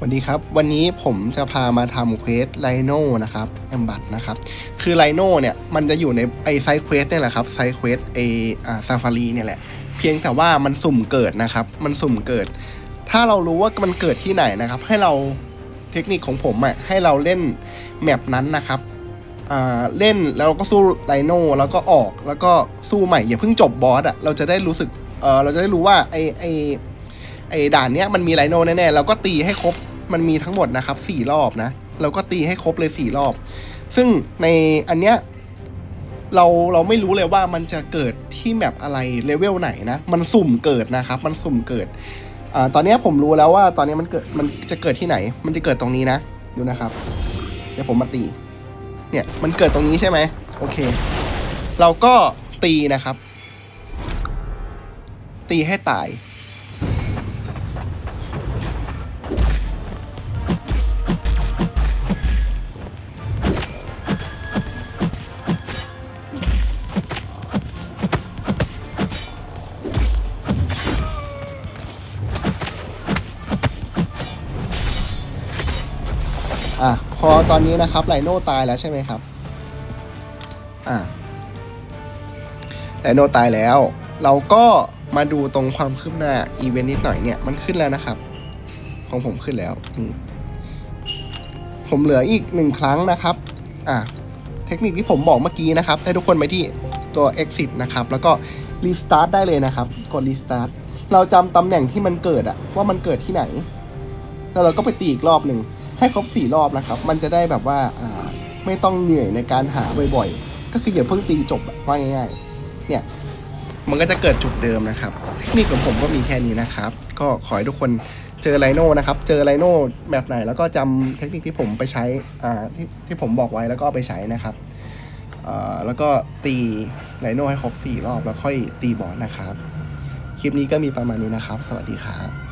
สวัสดีครับ วันนี้ผมจะพามาทำเควสไลโน่นะครับแอมบัตนะครับ คือไลโน่เนี่ย มันจะอยู่ในไอไซเควสเนี่ยแหละครับไซเควสไออาซาฟารีเนี่ยแหละ เพียงแต่ว่ามันสุ่มเกิดนะครับ มันสุ่มเกิด ถ้าเรารู้ว่ามันเกิดที่ไหนนะครับ ให้เราเทคนิคของผมอะให้เราเล่นแมปนั้นนะครับอ่าเล่นแล้วก็สู้ไลโนแล้วก็ออกแล้วก็สู้ใหม่อย่าเพิ่งจบบอสอะเราจะได้รู้สึกเออเราจะได้รู้ว่าไอไอไอด่านเนี้ยมันมีไลโนแน่ๆเราก็ตีให้ครบ มันมีทั้งหมดนะครับสี่รอบนะเราก็ตีให้ครบเลยสี่รอบ ซึ่งในอันเนี้ยเราเราไม่รู้เลยว่ามันจะเกิดที่แมปอะไรเลเวลไหนนะ มันสุ่มเกิดนะครับ มันสุ่มเกิดอตอนนี้ผมรู้แล้วว่าตอนนี้มันเกิดมันจะเกิดที่ไหน มันจะเกิดตรงนี้นะดูนะครับ เดี๋ยวผมมาตี เนี่ยมันเกิดตรงนี้ใช่ไหมโอเค เราก็ตีนะครับ ตีให้ตาย อะพอตอนนี้นะครับไลโน่ตายแล้วใช่ไหมครับอะไลโน่ตายแล้ว เราก็มาดูตรงความคืบหน้าอีเวนต์นิดหน่อยเนี่ยมันขึ้นแล้วนะครับ ของผมขึ้นแล้วนี่ผมเหลืออีกหนึ่งครั้งนะครับอะเทคนิคที่ผมบอกเมื่อกี้นะครับ ให้ทุกคนไปที่ตัว exit นะครับ แล้วก็ restart ได้เลยนะครับ กด restart เราจำตำแหน่งที่มันเกิดอะว่ามันเกิดที่ไหน แล้วเราก็ไปตีอีกรอบหนึ่ง ให้ครบสี่รอบนะครับ มันจะได้แบบว่าไม่ต้องเหนื่อยในการหาบ่อยๆ ก็คืออย่าเพิ่งตีจบว่าง่ายๆ เนี่ย มันก็จะเกิดจุดเดิมนะครับ เทคนิคของผมก็มีแค่นี้นะครับ ก็ขอให้ทุกคนเจอไลโน่นะครับ เจอไลโน่แบบไหนแล้วก็จำเทคนิคที่ผมไปใช้อ่าที่ที่ผมบอกไว้แล้วก็ไปใช้นะครับอ่าแล้วก็ตีไลโน่ให้ครบสี่รอบแล้วค่อยตีบอสนะครับ คลิปนี้ก็มีประมาณนี้นะครับ สวัสดีครับ